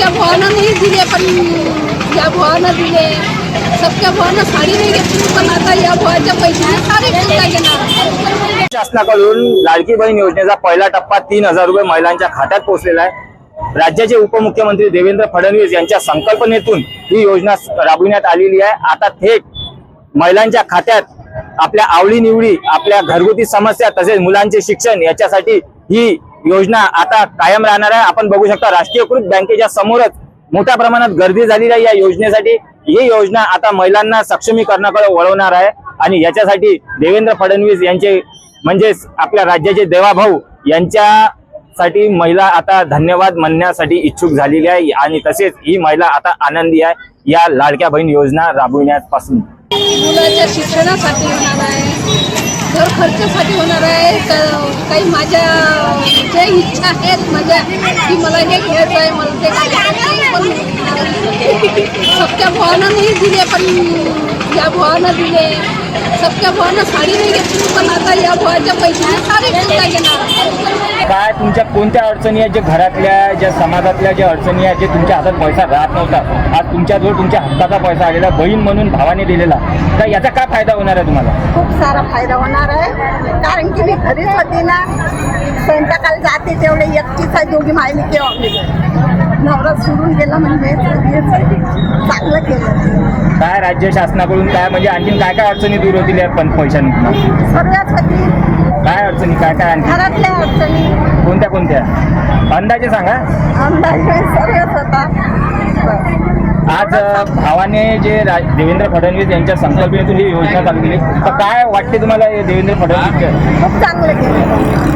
सबक्या भावानं नाही दिले पण या भावानं दिले सबक्या भावानं साडी नाही घेतली पण आता या भावाच्या पैशाने साडी घेता घेणार शासनाकडून लाडकी बहीण योजनेचा पहिला टप्पा तीन हजार रुपये महिलांच्या खात्यात पोहोचलेला आहे. राज्याचे उपमुख्यमंत्री देवेंद्र फडणवीस यांच्या संकल्पनेतून ही योजना राबविण्यात आलेली आहे. आता थेट महिलांच्या खात्यात आपल्या आवडीनिवडी आपल्या घरगुती समस्या तसेच मुलांचे शिक्षण याच्यासाठी ही योजना आता कायम राहणार आहे. आपण बघू शकता राष्ट्रीयकृत बँकेच्या समोरच मोठ्या प्रमाणात गर्दी झालेली आहे या योजनेसाठी. ही योजना आता महिलांना सक्षमीकरणाकडे वळवणार आहे आणि याच्यासाठी देवेंद्र फडणवीस यांचे म्हणजेच आपल्या राज्याचे देवाभाऊ यांच्यासाठी महिला आता धन्यवाद म्हणण्यासाठी इच्छुक झालेली आहे. आणि तसेच ही महिला आता आनंदी आहे. या लाडक्या बहीण योजना राबविण्यापासून. मुलाच्या शिक्षणासाठी होणार आहे. घर खर्चासाठी होणार आहे. काही माझ्या इच्छा आहेत माझ्या? की मला हे घ्यायचं आहे मला ते घ्यायचं आहे, पण सबक्या भावानं नाही दिले पण या भावानं दिले. सबक्या भावानं साडी नाही घेतली पण आता या भावाच्या पैशाने साडी घेता घेणार काय तुमच्या कोणत्या अडचणी आहेत? जे घरातल्या ज्या समाजातल्या ज्या अडचणी आहेत जे तुमच्या हातात पैसा राहत नव्हता. आज तुमच्याजवळ तुमच्या हक्काचा पैसा आलेला बहीण म्हणून भावाने दिलेला. तर याचा काय फायदा होणार आहे तुम्हाला? खूप सारा फायदा होणार आहे. कारण की मी घरीच होती ना. स्वयंपाकाला जाते तेवढे एकटीच आहे दोघी मायली केव्हा नवरा सोडून गेला म्हणजे. चांगलं राज्य शासनाकडून काय म्हणजे आणखीन काय काय अडचणी दूर होतील या पण पैशाने? तुम्हाला सर्वच होती काय अडचणी काय काय आणखी घरातल्या अडचणी. कोणत्या कोणत्या? अंदाजे सांगा. अंदाजे सर्वच होता आज भावाने जे रा- देवेंद्र फडणवीस यांच्या संकल्पनेतून ही योजना चालू केली. तर काय वाटते तुम्हाला हे देवेंद्र फडणवीस खूप चांगलं केलं.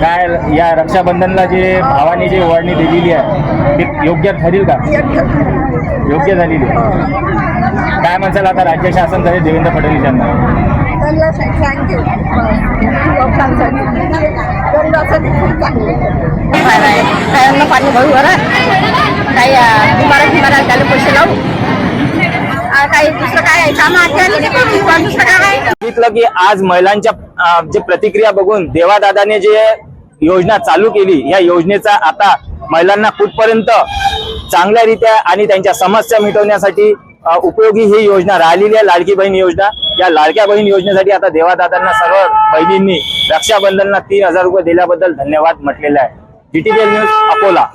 काय या रक्षाबंधनला जे भावाने जे वर्णी दिलेली आहे ते योग्य ठरेल का? योग्य योग्य झालेली आहे. काय म्हणसाल आता राज्य शासन तरी देवेंद्र फडणवीस यांना त्यांना थँक्यू लोकांसाठी. गरिबासाठी खूप चांगलं. फायदा आहे कायांना पाणी भरू घरात काही बिमारा बिमारा त्याला पैसे लावू. काही दुसरं काय कामं की? करू. पण दुसरं काय आहे? बघितलं की आज महिलांच्या जे प्रतिक्रिया बघून देवादादाने जे योजना चालू केली या योजनेचा आता महिलांना कुठपर्यंत चांगल्यारीत्या आणि त्यांच्या समस्या मिटवण्यासाठी उपयोगी ही योजना राहिलेली आहे लाडकी बहीण योजना. या लाडक्या बहीण योजनेसाठी आता देवादादांना सर्व बहिणींनी रक्षाबंधनला तीन हजार रुपये दिल्याबद्दल धन्यवाद म्हटलेले आहे. GTPL news Akola.